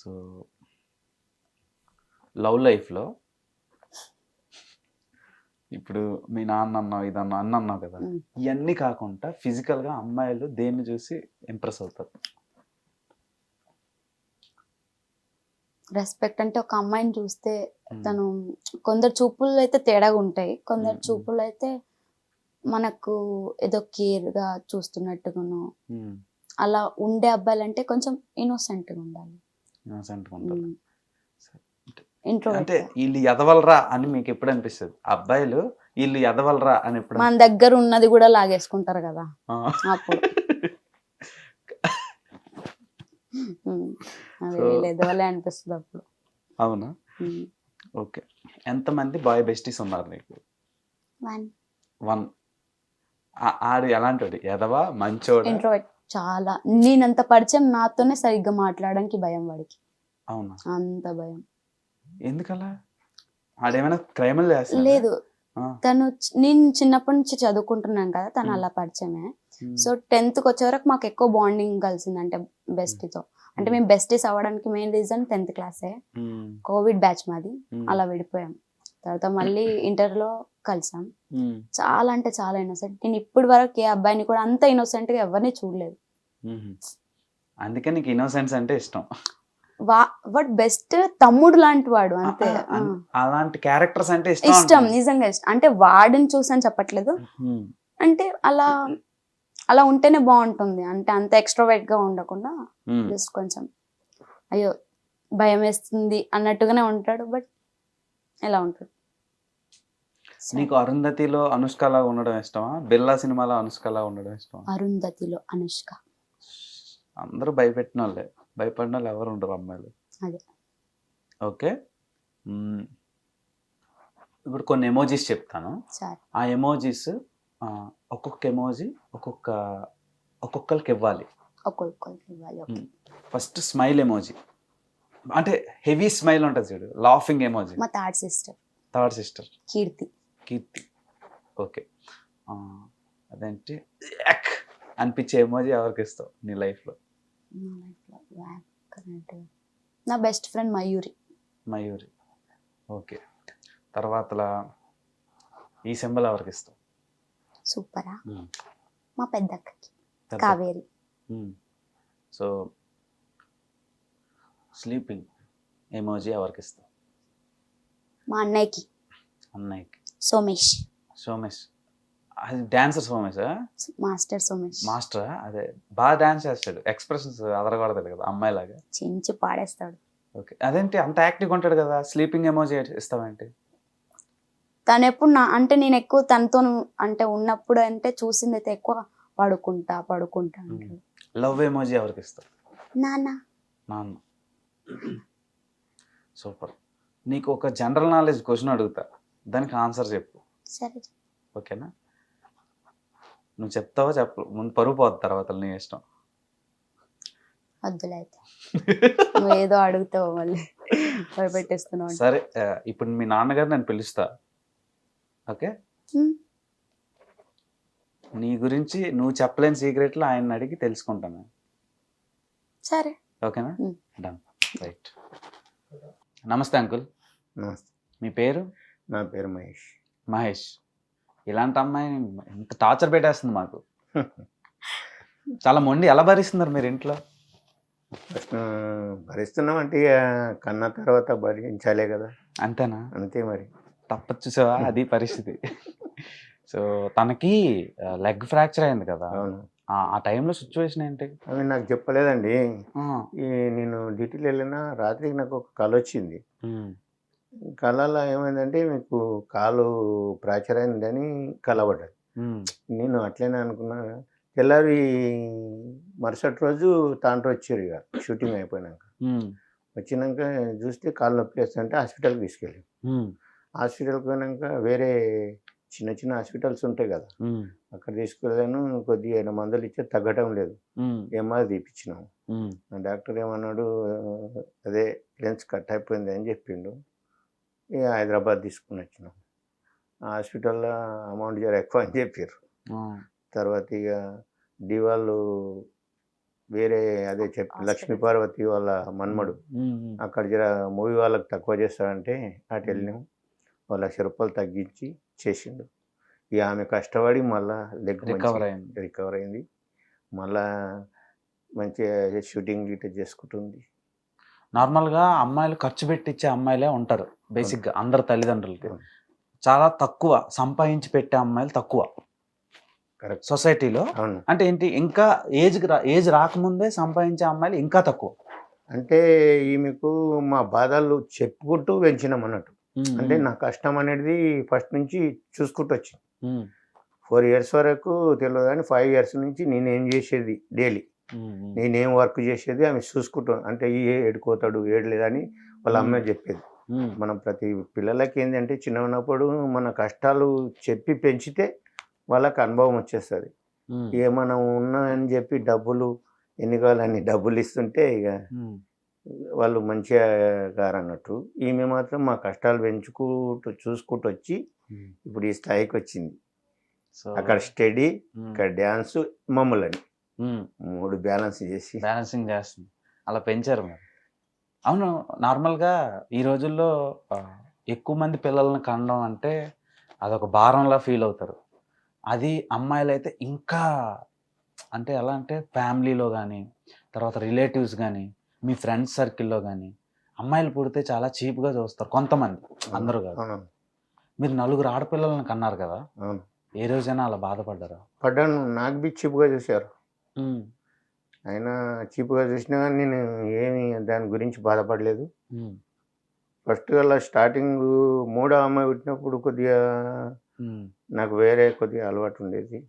So love లైఫ్లో ఇప్పుడు మీ నాన్న అన్నావు ఇదన్నా అన్న అన్నావు కదా. ఇవన్నీ కాకుండా ఫిజికల్గా అమ్మాయిలు దేన్ని చూసి ఇంప్రెస్ అవుతారు రెస్పెక్ట్ అంటే ఒక అమ్మాయిని చూస్తే. తను కొందరు చూపులు అయితే తేడాగా ఉంటాయి కొందరు. చూపులు అయితే మనకు ఏదో కేర్గా చూస్తున్నట్టుగాను. అలా ఉండే అబ్బాయిలు అంటే కొంచెం ఇన్నోసెంట్గా ఉండాలి ఇంట్రో అంటే వీళ్ళు ఎదవలరా అని మీకు ఎప్పుడు అనిపిస్తుంది? అబ్బాయిలు వీళ్ళు ఎదవలరా అని ఎప్పుడు మన దగ్గర ఉన్నది కూడా లాగేసుకుంటారు కదా. అప్పుడు. అనిపిస్తుంది అప్పుడు. అవునా. ఓకే. ఎంతమంది బాయ్ బెస్టీస్ ఉన్నారు నీకు? One. వన్. ఆడు ఎలాంటి ఎదవా? మంచోడా? చాలా. నేనంత పరిచయం నాతోనే సరిగ్గా మాట్లాడడానికి భయం వాడికి. అవునా? అంత భయం. ఎందుకలా? ఆడేమైనా లేదు. తను నేను చిన్నప్పటి నుంచి చదువుకుంటున్నాను కదా తను. అలా పరిచయమే. సో టెన్త్కి వచ్చే వరకు మాకు ఎక్కువ బాండింగ్ కలిసింది అంటే బెస్టీతో. అంటే మేము. బెస్టీస్ అవ్వడానికి మెయిన్ రీజన్ టెన్త్ క్లాసే. కోవిడ్ బ్యాచ్ మాది. అలా విడిపోయాం. తర్వాత మళ్ళీ ఇంటర్లో కలిసాం. చాలా అంటే చాలా ఇన్నోసెంట్ నేను ఇప్పటి వరకు ఏ అబ్బాయిని కూడా అంత ఇన్నోసెంట్గా ఎవరిని చూడలేదు. అందుకే నీకు ఇన్నోసెన్స్ అంటే ఇష్టం. వాడు బెస్ట్ తమ్ముడు లాంటి వాడు అంతే. అలాంటి క్యారెక్టర్స్ అంటే ఇష్టం. నిజంగా ఇష్టం. అంటే వాడిని చూసని చెప్పట్లేదు. అంటే అలా అలా ఉంటేనే బాగుంటుంది. అంటే అంత ఎక్స్ట్రోవైట్గా ఉండకుండా. జస్ట్ కొంచెం అయ్యో భయం వేస్తుంది అన్నట్టుగానే ఉంటాడు. బట్ ఎలా ఉంటాడు? నీకు అరుంధతిలో అనుష్కలా ఉండడం ఇష్టమా? బిల్లా సినిమాలో అనుష్కలా ఉండడం ఇష్టమా? అరుంధతిలో అనుష్క. అందరూ భయపెట్టిన వాళ్ళే భయపడిన వాళ్ళు ఎవరు ఉండరు అమ్మాయిలు. అదే. ఓకే. ఇప్పుడు కొన్ని ఎమోజీస్ చెప్తాను. ఆ ఎమోజీస్ ఒక్కొక్క ఎమోజీ ఒక్కొక్క ఒక్కొక్కరికి ఇవ్వాలి. ఫస్ట్ స్మైల్ ఎమోజీ అంటే హెవీ స్మైల్ ఉంటుంది చూడు. లాఫింగ్ ఎమోజీ మా third sister. Third sister. Keerthi. Keerthi. Okay. అదేంటి? యాక్! అనిపించే ఎమోజీ ఎవరికి ఇస్తావు నీ లైఫ్లో? నా best friend Mayuri. Mayuri. Okay. తర్వాతలా ఈ సింబల్ ఎవరికి ఇస్తావు? సూపరా. మా పెద్దక్కకి. పెద్ద- కావేరి. సో స్లీపింగ్ ఎమోజీ ఎవరికి ఇస్తావు? మా అన్నయ్యకి. అన్నయ్యకి. సోమేష్. సోమేష్. అది డాన్సర్ సోమేష్ మాస్టర్ సోమేష్. మాస్టరా? అదే బాగా డాన్స్ చేస్తాడు. ఎక్స్ప్రెషన్స్ అదరగొడతాడు కదా అమ్మాయిలాగా. చించి పాడేస్తాడు. ఓకే. అదేంటి అంత యాక్టివ్గా ఉంటాడు కదా స్లీపింగ్ ఎమోజీ ఇస్తావేంటి? తను ఎప్పుడు నా అంటే నేను ఎక్కువ తనతో అంటే ఉన్నప్పుడు అంటే చూసింది అయితే ఎక్కువ పడుకుంటా పడుకుంటా లవ్ ఎమోజీ ఎవరికి ఇస్తావు? నాన్న. నాన్న. సూపర్. నీకు ఒక జనరల్ నాలెడ్జ్ క్వశ్చన్ అడుగుతా. దానికి ఆన్సర్ చెప్పు. సరే. ఓకేనా? నువ్వు చెప్తావో చెప్పు. ముందు పరుగు పోద్ది తర్వాత నీ ఇష్టం. ఏదో అడుగుతావు మళ్ళీ. భయపెట్టేస్తున్నావు. సరే ఇప్పుడు మీ నాన్నగారు నేను పిలుస్తా. ఓకే? నీ గురించి నువ్వు చెప్పలేని సీక్రెట్లు ఆయన అడిగి తెలుసుకుంటాను సరే. ఓకేనా. డన్ రైట్ నమస్తే అంకుల్. నమస్తే. మీ పేరు? నా పేరు మహేష్. మహేష్. ఇలాంటి అమ్మాయి ఎంత టార్చర్ పెట్టేస్తుంది మాకు. చాలా మొండి ఎలా భరిస్తున్నారు మీరు ఇంట్లో? భరిస్తున్నాం అంటే కన్న తర్వాత భరించాలే కదా. అంతేనా? అంతే మరి. తప్పదు చూసావా అది పరిస్థితి. సో తనకి లెగ్ ఫ్రాక్చర్ అయింది కదా. ఆ- టైంలో సిచ్యువేషన్ ఏంటి? అవి నాకు చెప్పలేదండి. నేను డ్యూటీలో వెళ్ళిన రాత్రికి నాకు ఒక కళ వచ్చింది కళలో ఏమైందంటే మీకు కాలు ఫ్రాక్చర్ అయిందని నేను అట్లనే అనుకున్నా. తెల్లారి మరుసటి రోజు తాండ్రు వచ్చారు ఇక షూటింగ్ అయిపోయినాక. వచ్చినాక చూస్తే కాలు నొప్పి వేస్తుంటే హాస్పిటల్కి తీసుకెళ్ళి. హాస్పిటల్కి పోయినాక వేరే చిన్న చిన్న హాస్పిటల్స్ ఉంటాయి కదా. అక్కడ తీసుకెళ్ళాను. కొద్దిగా మందులు ఇచ్చే తగ్గటం లేదు. ఎంఆర్ ఉమ్, ఆ డాక్టర్ ఏమన్నాడు అదే లెన్స్ కట్ అయిపోయింది అని చెప్పిండు. హైదరాబాద్ తీసుకుని వచ్చినాం ఆ హాస్పిటల్లో అమౌంట్ జర ఎక్కువ అని చెప్పారు తర్వాత ఇక డి వాళ్ళు వేరే అదే చెప్పి. లక్ష్మీ పార్వతి వాళ్ళ మన్మడు. అక్కడ జర మూవీ వాళ్ళకి తక్కువ చేస్తాడంటే అటు వెళ్ళినాం. ఓ లక్ష రూపాయలు తగ్గించి చేసిండు. ఇక ఆమె కష్టపడి మళ్ళా లెగ్ రికవర్ అయింది. రికవర్ అయింది. మళ్ళా మంచిగా షూటింగ్ గిట్ చేసుకుంటుంది. నార్మల్గా అమ్మాయిలు ఖర్చు పెట్టించే అమ్మాయిలే ఉంటారు బేసిక్గా అందరు తల్లిదండ్రులకి. చాలా తక్కువ సంపాదించి పెట్టే అమ్మాయిలు తక్కువ. కరెక్ట్. సొసైటీలో అంటే ఏంటి ఇంకా ఏజ్ ఏజ్ రాకముందే సంపాదించే అమ్మాయిలు ఇంకా తక్కువ. అంటే ఈమెకు మా బాధలు చెప్పుకుంటూ పెంచినాం అన్నట్టు. అంటే నా కష్టం అనేది ఫస్ట్ నుంచి చూసుకుంటూ వచ్చింది. ఫోర్ ఇయర్స్ వరకు తెలియదు కానీ ఫైవ్ ఇయర్స్ నుంచి నేనేం చేసేది డైలీ. నేనేం వర్క్ చేసేది ఆమె చూసుకుంటాం అంటే ఈ ఏడుకోతాడు ఏడలేదని వాళ్ళ అమ్మాయి చెప్పేది. మనం ప్రతి పిల్లలకి ఏంటంటే చిన్న ఉన్నప్పుడు మన కష్టాలు చెప్పి పెంచితే వాళ్ళకి అనుభవం వచ్చేస్తుంది. ఉమ్, ఇక మనం ఉన్నాయని చెప్పి డబ్బులు ఎన్ని కావాలని డబ్బులు ఇస్తుంటే ఇక వాళ్ళు మంచిగా గారు అన్నట్టు ఈమె మాత్రం మా కష్టాలు పెంచుకుంటూ చూసుకుంటూ వచ్చి. ఇప్పుడు ఈ స్థాయికి వచ్చింది. అక్కడ స్టడీ ఇక్కడ డ్యాన్స్ మమ్మల్ని. మూడు బ్యాలెన్స్ చేసి. బ్యాలెన్సింగ్ చేస్తుంది. అలా పెంచారు మరి. అవును నార్మల్గా ఈ రోజుల్లో ఎక్కువ మంది పిల్లల్ని కనడం అంటే అదొక భారంలా ఫీల్ అవుతారు. అది అమ్మాయిలు అయితే ఇంకా అంటే ఎలా అంటే ఫ్యామిలీలో కానీ తర్వాత రిలేటివ్స్ కానీ మీ ఫ్రెండ్స్ సర్కిల్లో కానీ అమ్మాయిలు పుడితే చాలా చీప్గా చూస్తారు కొంతమంది అందరూ కాదు. మీరు నలుగురు ఆడపిల్లలను కన్నారు కదా? ఏ రోజైనా అలా బాధపడ్డారా? పడ్డాను. నాకు బి చీప్గా చూశారు. అయినా చీప్గా చూసినా కానీ నేను ఏమి దాని గురించి బాధపడలేదు. ఫస్ట్ అలా స్టార్టింగ్ మూడో అమ్మాయి పుట్టినప్పుడు కొద్దిగా నాకు వేరే కొద్దిగా అలవాటు ఉండేది.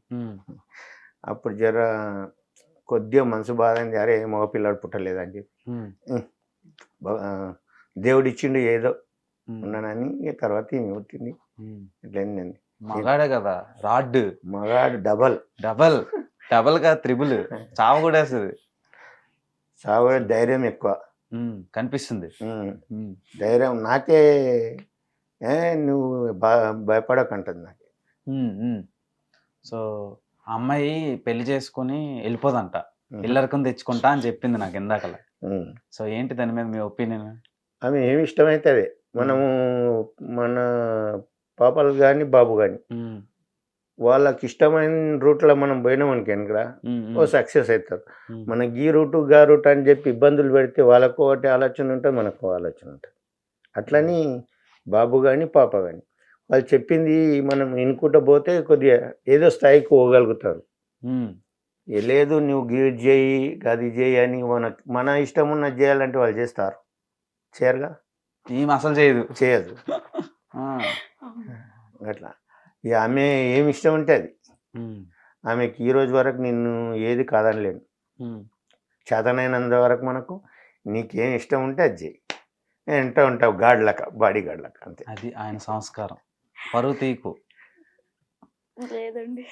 అప్పుడు జర కొద్దిగా మనసు బాధ అయింది అరే మగ పిల్లాడు పుట్టలేదని చెప్పి. ఉమ్, బా- ఆ, దేవుడు ఇచ్చిండు ఏదో ఉన్నానని తర్వాత ఈమె పుట్టింది. ఇట్లయిందండి మగాడే కదా. రాడ్. మగాడు డబల్. డబల్. డబల్గా త్రిబుల్. చావ కూడా వేస్తుంది. సాగు ధైర్యం ఎక్కువ. కనిపిస్తుంది. ధైర్యం నాకే ఏ నువ్వు భయపడకంటుంది నాకు. సో అమ్మాయి పెళ్ళి చేసుకుని వెళ్ళిపోదంట. ఇల్లరికం తెచ్చుకుంటా అని చెప్పింది నాకు ఇందాకలా. సో ఏంటి దాని మీద మీ ఒపీనియన్? ఆమె ఏమి ఇష్టమైతే అదే మనము మన పాపలు కానీ బాబు కానీ వాళ్ళకి ఇష్టమైన రూట్లో మనం పోయినాం అనుకోండి ఓ సక్సెస్ అవుతారు మనకి ఈ రూటు గా రూట్ అని చెప్పి ఇబ్బందులు పెడితే వాళ్ళకు ఒకటి ఆలోచన ఉంటుంది మనకు ఆలోచన ఉంటుంది. అట్లని బాబు కానీ పాప కానీ వాళ్ళు చెప్పింది మనం వినుకుంటూ పోతే కొద్దిగా ఏదో స్థాయికి పోగలుగుతారు. ఏ లేదు నువ్వు గిది చేయి గది చేయి అని మన మన ఇష్టం ఉన్నది చేయాలంటే వాళ్ళు చేస్తారు. చేయరుగా? ఈమె అసలు చేయదు. చేయదు. అట్లా. ఇక ఆమె ఏమి ఇష్టం ఉంటే అది. ఆమెకి ఈ రోజు వరకు నిన్ను ఏది కాదనలేను. చేతనైనంత వరకు మనకు నీకేం ఇష్టం ఉంటే అది చేయి ఎంట ఉంటావు గాడ్లక బాడీ గాడ్లక అంతే. అది ఆయన సంస్కారం. పరువు తీకు. లేదండి